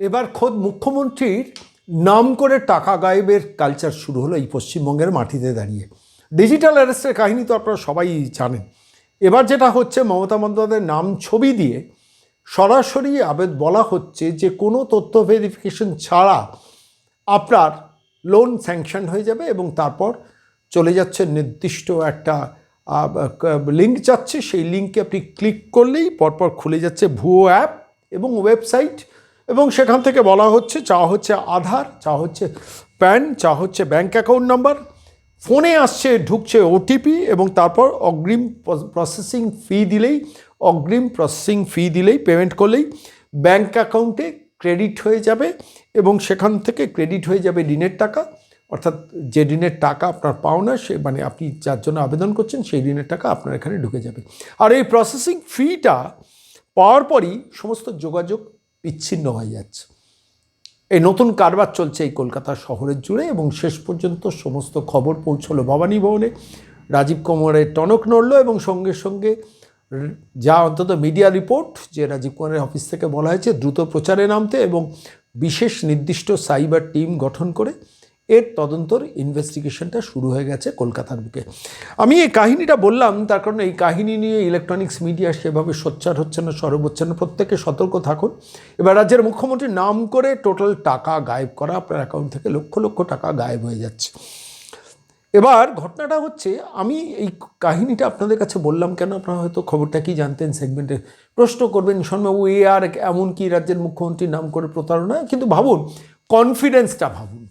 এবার খোদ মুখ্যমন্ত্রীর নাম করে টাকা গায়েবের কালচার শুরু হলো এই পশ্চিমবঙ্গের মাটিতে দাঁড়িয়ে। ডিজিটাল অ্যারেস্টের কাহিনী তো আপনারা সবাই জানেন। এবার যেটা হচ্ছে, মমতা বন্দ্যোপাধ্যায়ের নাম ছবি দিয়ে সরাসরি আবেদ বলা হচ্ছে যে, কোনো তথ্য ভেরিফিকেশন ছাড়া আপনার লোন স্যাংশন হয়ে যাবে এবং তারপর চলে যাচ্ছে নির্দিষ্ট একটা লিঙ্ক যাচ্ছে। সেই লিঙ্কে আপনি ক্লিক করলেই পরপর খুলে যাচ্ছে ভুয়ো অ্যাপ এবং ওয়েবসাইট এবং সেখান থেকে বলা হচ্ছে, চা হচ্ছে আধার, চা হচ্ছে প্যান, চা হচ্ছে ব্যাঙ্ক অ্যাকাউন্ট নাম্বার। ফোনে আসছে, ঢুকছে ওটিপি এবং তারপর অগ্রিম প্রসেসিং ফি দিলেই, অগ্রিম প্রসেসিং ফি দিলেই পেমেন্ট করলেই ব্যাঙ্ক অ্যাকাউন্টে ক্রেডিট হয়ে যাবে এবং সেখান থেকে ক্রেডিট হয়ে যাবে ঋণের টাকা। অর্থাৎ যে ঋণের টাকা আপনার পাওনা, সে মানে আপনি যার জন্য আবেদন করছেন, সেই ঋণের টাকা আপনার এখানে ঢুকে যাবে। আর এই প্রসেসিং ফিটা পাওয়ার পরই সমস্ত যোগাযোগ বিচ্ছিন্ন হয়ে যাচ্ছে। এই নতুন কারবার চলছে এই কলকাতা শহরের জুড়ে এবং শেষ পর্যন্ত সমস্ত খবর পৌঁছলো ভবানী ভবনে। রাজীব কুমারের টনক নড়ল এবং সঙ্গে সঙ্গে যা অন্তত মিডিয়া রিপোর্ট যে রাজীব কুমারের অফিস থেকে বলা হয়েছে, দ্রুত প্রচারে নামতে এবং বিশেষ নির্দিষ্ট সাইবার টিম গঠন করে এর তদন্তর ইনভেস্টিগেশনটা শুরু হয়ে গেছে কলকাতার বুকে। আমি এই কাহিনীটা বললাম, তার কারণে এই কাহিনী নিয়ে ইলেকট্রনিক্স মিডিয়া সেভাবে সোচ্চার হচ্ছে না, সরব হচ্ছে না, প্রত্যেকে সতর্ক থাকুন। এবার রাজ্যের মুখ্যমন্ত্রী নাম করে টোটাল টাকা গায়েব করা আপনার অ্যাকাউন্ট থেকে লক্ষ লক্ষ টাকা গায়েব হয়ে যাচ্ছে। এবার ঘটনাটা হচ্ছে, আমি এই কাহিনীটা আপনাদের কাছে বললাম কেন, আপনারা হয়তো খবরটা কি জানতেন সেগমেন্টে প্রশ্ন করবেন শর্মাবু এ আর এমন কি রাজ্যের মুখ্যমন্ত্রীর নাম করে প্রতারণা? কিন্তু ভাবুন কনফিডেন্সটা ভাবুন।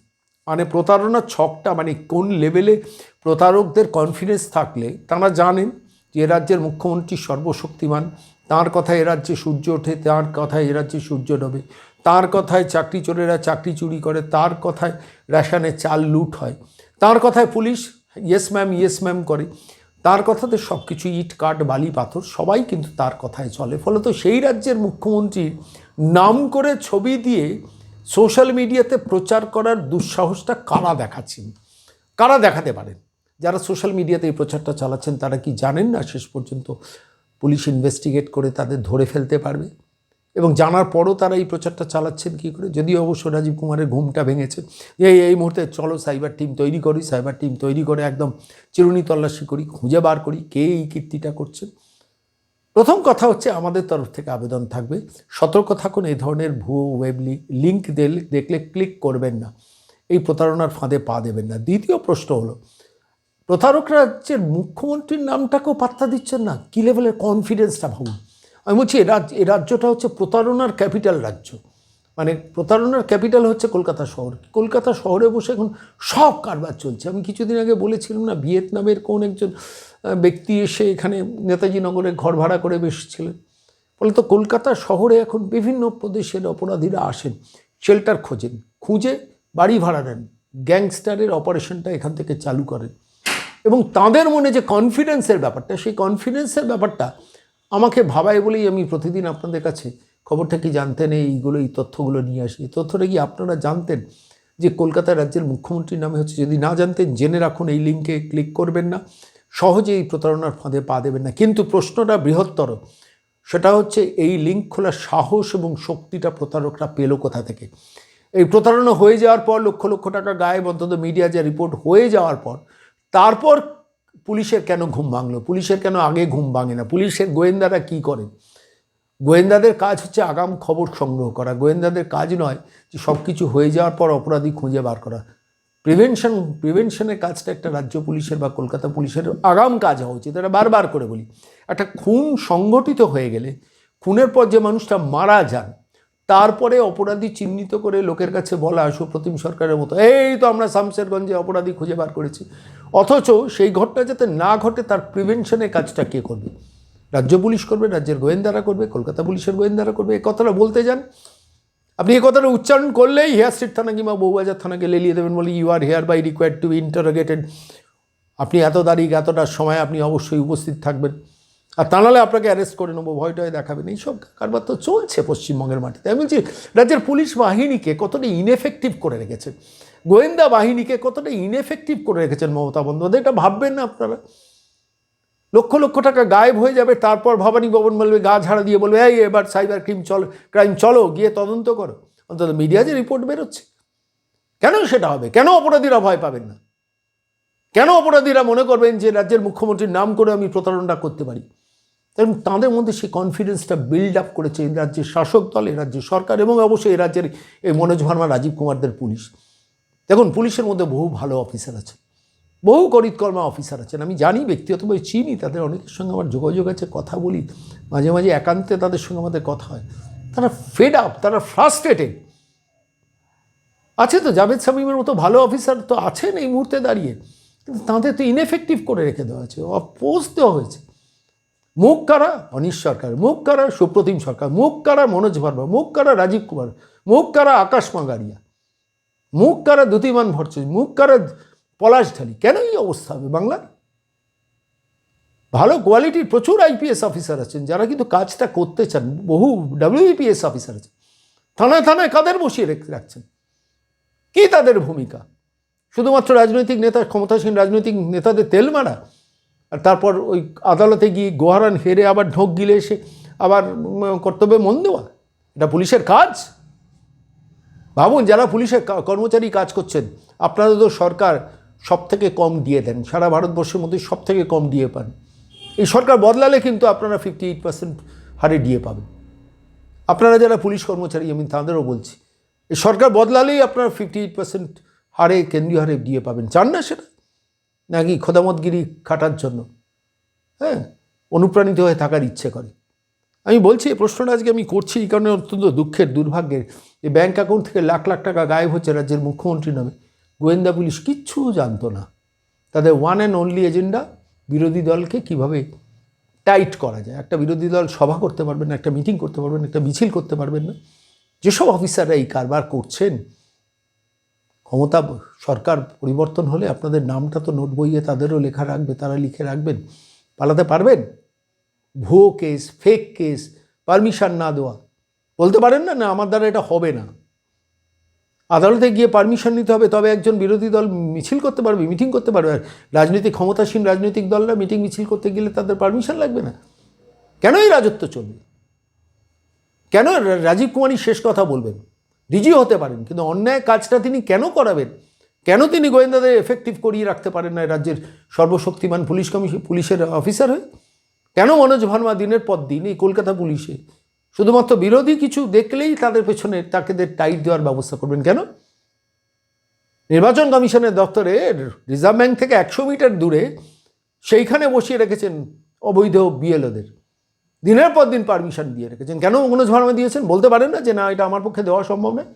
মানে প্রতারণার ছকটা মানে কোন লেভেলে প্রতারকদের কনফিডেন্স থাকলে তারা জানেন যে রাজ্যের মুখ্যমন্ত্রী সর্বশক্তিমান, তার কথায় এ রাজ্যে সূর্য ওঠে, তার কথায় এ রাজ্যে সূর্য ডবে, তার কথায় চাকরি চোরেরা চাকরি চুরি করে, তার কথায় রেশনে চাল লুট হয়, তার কথায় police yes ma'am yes ma'am করে, তার কথাতে সব কিছু ইট, কাঠ, বালি, পাথর, সবাই কিন্তু তার কথায় চলে। ফলত সেই রাজ্যের মুখ্যমন্ত্রীর নাম করে ছবি দিয়ে সোশ্যাল মিডিয়াতে প্রচার করার দুঃসাহসটা কারা দেখাচ্ছেন? কারা দেখাতে পারেন? যারা সোশ্যাল মিডিয়াতে এই প্রচারটা চালাচ্ছেন, তারা কি জানেন না শেষ পর্যন্ত পুলিশ ইনভেস্টিগেট করে তাদের ধরে ফেলতে পারবে? এবং জানার পরও তারা এই প্রচারটা চালাচ্ছেন কী করে? যদিও অবশ্য রাজীব কুমারের ঘুমটা ভেঙেছে। এই এই মুহূর্তে চলো সাইবার টিম তৈরি করি, সাইবার টিম তৈরি করে একদম চিরুনি তল্লাশি করি, খুঁজে বার করি, কে এই কীর্তিটা করছেন? প্রথম কথা হচ্ছে আমাদের তরফ থেকে আবেদন থাকবে। সতর্ক থাকুন, এই ধরনের ভুয়ো ওয়েব লিঙ্ক দেখলে ক্লিক করবেন না। এই প্রতারণার ফাঁদে পা দেবেন না। দ্বিতীয় প্রশ্ন হলো, প্রতারক রাজ্যের মুখ্যমন্ত্রীর নামটাকেও পাত্তা দিচ্ছেন না? কী লেভেলের কনফিডেন্সটা ভাবুন। আমি বলছি, এ রাজ্য, এ রাজ্যটা হচ্ছে প্রতারণার ক্যাপিটাল রাজ্য। মানে প্রতারণার ক্যাপিটাল হচ্ছে কলকাতা শহর। কলকাতা শহরে বসে এখন সব কারবার চলছে। আমি কিছুদিন আগে বলেছিলাম না, ভিয়েতনামের কোন একজন ব্যক্তি এসে এখানে নেতাজি নগরে ঘর ভাড়া করে বসেছিলেন। ফলে তো কলকাতা শহরে এখন বিভিন্ন প্রদেশের অপরাধীরা আসেন শেল্টার খোঁজেন, খুঁজে বাড়ি ভাড়া নেন, গ্যাংস্টারের অপারেশনটা এখান থেকে চালু করেন। এবং তাদের মনে যে কনফিডেন্সের ব্যাপারটা, সেই কনফিডেন্সের ব্যাপারটা আমাকে ভাবায় বলেই আমি প্রতিদিন আপনাদের কাছে খবরটা কি জানতেন? এইগুলো, এই তথ্যগুলো নিয়ে আসি। এই তথ্যটা কি আপনারা জানতেন যে কলকাতা রাজ্যের মুখ্যমন্ত্রীর নামে হচ্ছে যদি না জানতেন, জেনে রাখুন এই লিঙ্কে ক্লিক করবেন না। সহজে এই প্রতারণার ফাঁদে পা দেবেন না। কিন্তু প্রশ্নটা বৃহত্তর। সেটা হচ্ছে এই লিঙ্ক খোলার সাহস এবং শক্তিটা প্রতারকরা পেল কোথা থেকে? এই প্রতারণা হয়ে যাওয়ার পর, লক্ষ লক্ষ টাকা গায়েব, অন্তত মিডিয়া যে রিপোর্ট হয়ে যাওয়ার পর, তারপর পুলিশের কেন ঘুম ভাঙলো? পুলিশের কেন আগে ঘুম ভাঙে না? পুলিশের গোয়েন্দারা কি করেন? গোয়েন্দাদের কাজ হচ্ছে আগাম খবর সংগ্রহ করা। গোয়েন্দাদের কাজ নয় যে সব কিছু হয়ে যাওয়ার পর অপরাধী খুঁজে বার করা। প্রিভেনশন, প্রিভেনশনের কাজটা একটা রাজ্য পুলিশের বা কলকাতা পুলিশের আগাম কাজ হওয়া উচিত। এটা বারবার করে বলি। একটা খুন সংগঠিত হয়ে গেলে, খুনের পর যে মানুষটা মারা যান, তারপরে অপরাধী চিহ্নিত করে লোকের কাছে বলা সুপ্রতিম সরকারের মতো, এই তো আমরা শামশেরগঞ্জে অপরাধী খুঁজে বার করেছি। অথচ সেই ঘটনা যাতে না ঘটে, তার প্রিভেনশনের কাজটা কে করবে? রাজ্য পুলিশ করবে, রাজ্যের গোয়েন্দারা করবে, কলকাতা পুলিশের গোয়েন্দারা করবে, এই কথাটা বলতে যান। আপনি এই কথাটা উচ্চারণ করলেই হেয়ার স্ট্রিট থানা কিংবা বউবাজার থানাকে লেলিয়ে দেবেন, বলে you are hereby required to be interrogated আপনি এত তারিখ এতটার সময় আপনি অবশ্যই উপস্থিত থাকবেন। আর তা নাহলে আপনাকে অ্যারেস্ট করে নেব, ভয়টয় দেখাবেন এইসব কারবার তো চলছে পশ্চিমবঙ্গের মাটিতে। আমি বলছি, রাজ্যের পুলিশ বাহিনীকে কতটা ইনএফেক্টিভ করে রেখেছেন গোয়েন্দা বাহিনীকে কতটা ইনএফেক্টিভ করে রেখেছেন মমতা বন্দ্যোপাধ্যায়? এটা ভাববেন না আপনারা। লক্ষ লক্ষ টাকা গায়েব হয়ে যাবে, তারপর ভবানী ভবন বলবে, গা ঝাড়া দিয়ে বলবে, এই এবার সাইবার ক্রাইম চল, ক্রাইম চলো, গিয়ে তদন্ত করো। অন্তত মিডিয়া যে রিপোর্ট বেরোচ্ছে। কেন সেটা হবে? কেন অপরাধীরা ভয় পাবেন না? কেন অপরাধীরা মনে করবেন যে রাজ্যের মুখ্যমন্ত্রীর নাম করে আমি প্রতারণা করতে পারি? এবং তাদের মধ্যে সেই কনফিডেন্সটা বিল্ড আপ করেছে এই রাজ্যের শাসক দল, এই রাজ্যের সরকার এবং অবশ্যই এই রাজ্যের এই মনোজ ভার্মা, রাজীব কুমারদের পুলিশ। দেখুন, পুলিশের মধ্যে বহু ভালো অফিসার আছে। বহু করিতকর্মা অফিসার আছেন। আমি জানি ব্যক্তিগতভাবে চিনি, তাদের অনেকের সঙ্গে আমার যোগাযোগ আছে, কথা বলি। মাঝে মাঝে একান্তে তাদের সঙ্গে আমাদের কথা হয়। তারা ফেড আপ তারা ফ্রাস্ট্রেটেড আছে তো, জাভেদ শামীমের মতো ভালো অফিসার তো আছেন এই মুহূর্তে দাঁড়িয়ে। কিন্তু তাদের তো ইনএফেক্টিভ করে রেখে দেওয়া হয়েছে, অপোজ দেওয়া হয়েছে। মুখ কারা? অনিশ সরকার। মুখ কারা? সুপ্রতিম সরকার। মুখ কারা? মনোজ ভার্মা। মুখ কারা? রাজীব কুমার। মুখ কারা? আকাশ মাগারিয়া। মুখ কারা? দ্যুতিমান ভট্টাচার্য। মুখ কারা? পলাশ ঢালি। কেন এই অবস্থা হবে বাংলার? ভালো কোয়ালিটির প্রচুর আইপিএস অফিসার আছেন, যারা কিন্তু কাজটা করতে চান। বহু ডাব্লিউবিপিএস অফিসার আছেন। থানায় থানায় কাদের বসিয়ে রেখে রাখছেন? কী তাদের ভূমিকা? শুধুমাত্র রাজনৈতিক নেতা, ক্ষমতাসীন রাজনৈতিক নেতাদের তেল মারা, আর তারপর ওই আদালতে গিয়ে গোহারান হেরে আবার ঢোক গিলে এসে আবার কর্তব্যে মন দেওয়া? এটা পুলিশের কাজ? ভাবুন, যারা পুলিশের কর্মচারী কাজ করছেন, আপনাদের তো সরকার সব থেকে কম দিয়ে দেন, সারা ভারতবর্ষের মধ্যে সব থেকে কম দিয়ে পান। এই সরকার বদলালে কিন্তু আপনারা ফিফটি এইট পার্সেন্ট হারে ডিএ পাবেন। আপনারা যারা পুলিশ কর্মচারী, আমি তাদেরও বলছি, এই সরকার বদলালেই আপনারা ফিফটি এইট পার্সেন্ট হারে, কেন্দ্রীয় হারে দিয়ে পাবেন। চান না সেটা, নাকি খোদামতগিরি খাটার জন্য? হ্যাঁ অনুপ্রাণিত হয়ে থাকার ইচ্ছে করে। আমি বলছি, এই প্রশ্নটা আজকে আমি করছি এই কারণে অত্যন্ত দুঃখের, দুর্ভাগ্যের। এই ব্যাঙ্ক অ্যাকাউন্ট থেকে লাখ লাখ টাকা গায়েব হচ্ছে রাজ্যের মুখ্যমন্ত্রী নামে। গোয়েন্দা পুলিশ কিচ্ছু জানতো না। তাদের ওয়ান অ্যান্ড অনলি এজেন্ডা বিরোধী দলকে কীভাবে টাইট করা যায়। একটা বিরোধী দল সভা করতে পারবেন না, একটা মিটিং করতে পারবেন একটা মিছিল করতে পারবেন না। যেসব অফিসাররা এই কারবার করছেন, ক্ষমতা সরকার পরিবর্তন হলে আপনাদের নামটা তো নোট বইয়ে তাদেরও লেখা রাখবে, তারা লিখে রাখবেন। পালাতে পারবেন? ভুয়ো কেস ফেক কেস পারমিশন না দেওয়া। বলতে পারেন না না, আমার দ্বারা এটা হবে না। আদালতে গিয়ে পারমিশন নিতে হবে, তবে একজন বিরোধী দল মিছিল করতে পারবে, মিটিং করতে পারবে। আর রাজনৈতিক ক্ষমতাসীন রাজনৈতিক দলরা মিটিং মিছিল করতে গেলে তাদের পারমিশন লাগবে না। কেন এই রাজত্ব চলবে? কেন রাজীব কুমারই শেষ কথা বলবেন? ডিজি হতে পারেন, কিন্তু অন্যায় কাজটা তিনি কেন করাবেন? কেন তিনি গোয়েন্দাদের এফেক্টিভ করিয়ে রাখতে পারেন না রাজ্যের সর্বশক্তিমান পুলিশ কমিশন, পুলিশের অফিসার হয়ে? কেন মনোজ ভার্মা দিনের পর দিন এই কলকাতা পুলিশে শুধুমাত্র বিরোধী কিছু দেখলেই তাদের পেছনে তাকেদের টাইট দেওয়ার ব্যবস্থা করবেন কেন? নির্বাচন কমিশনের দপ্তরে রিজার্ভ ব্যাংক থেকে একশো মিটার দূরে সেইখানে বসিয়ে রেখেছেন অবৈধ বিএলওদের। দিনের পর দিন পারমিশন দিয়ে রেখেছেন। কেন মনোজ ভার্মা দিয়েছেন? বলতে পারেন না যে না, এটা আমার পক্ষে দেওয়া সম্ভব নয়।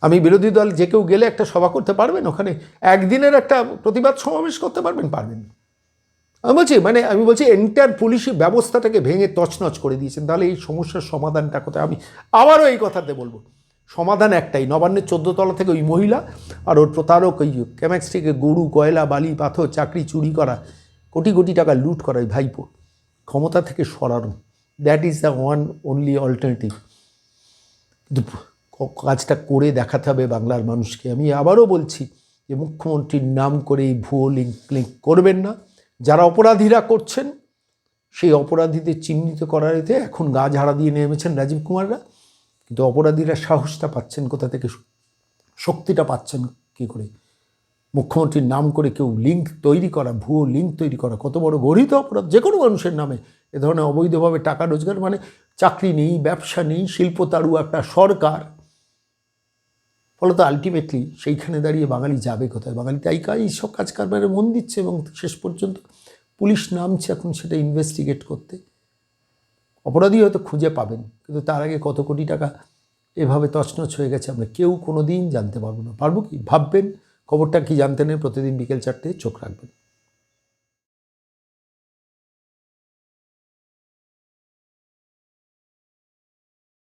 আমি বিরোধী দল, যে কেউ গেলে একটা সভা করতে পারবেন, ওখানে একদিনের একটা প্রতিবাদ সমাবেশ করতে পারবেন? পারবেন না। আমি বলছি মানে আমি বলছি এন্টার পুলিশি ব্যবস্থাটাকে ভেঙে তছনছ করে দিয়েছেন। তাহলে এই সমস্যার সমাধানটা কোথায়? আমি আবারও এই কথাতে বলব। সমাধান একটাই, নবান্নের চোদ্দতলা থেকে ওই মহিলা আর ওর প্রতারক, ওই ক্যাম্যাক্স থেকে গরু, কয়লা, বালি, পাথর, চাকরি, চুরি করা, কোটি কোটি টাকা লুট করা ওই ভাইপো। ক্ষমতা থেকে সরানো। That is the one only alternative কিন্তু কাজটা করে দেখাতে হবে বাংলার মানুষকে। আমি আবারও বলছি যে মুখ্যমন্ত্রীর নাম করে এই ভুয়ো লিঙ্ক লিঙ্ক করবেন না। যারা অপরাধীরা করছেন, সেই অপরাধীদের চিহ্নিত করার এতে এখন গা ঝাড়া দিয়ে নেমেছেন রাজীব কুমাররা। কিন্তু অপরাধীরা সাহসটা পাচ্ছেন কোথা থেকে? শক্তিটা পাচ্ছেন কী করে? মুখ্যমন্ত্রীর নাম করে কেউ লিঙ্ক তৈরি করা, ভুয়ো লিঙ্ক তৈরি করা, কত বড় গরিত অপরাধ যে কোনো মানুষের নামে। এ ধরনের অবৈধভাবে টাকা রোজগার মানে চাকরি নেই, ব্যবসা নেই, শিল্প তারু একটা সরকার। ফলত আলটিমেটলি সেইখানে দাঁড়িয়ে বাঙালি যাবে কোথায়? বাঙালি তাই কাজ সব কাজ কারবারে মন দিচ্ছে এবং শেষ পর্যন্ত পুলিশ নামছে এখন সেটা ইনভেস্টিগেট করতে। অপরাধী হয়তো খুঁজে পাবেন, কিন্তু তার আগে কত কোটি টাকা এভাবে তছনছ হয়ে গেছে আমরা কেউ কোনো দিন জানতে পারব না। পারব কি? ভাববেন, খবরটা কি জানতে নেই, প্রতিদিন বিকেল চারটে চোখ রাখবেন।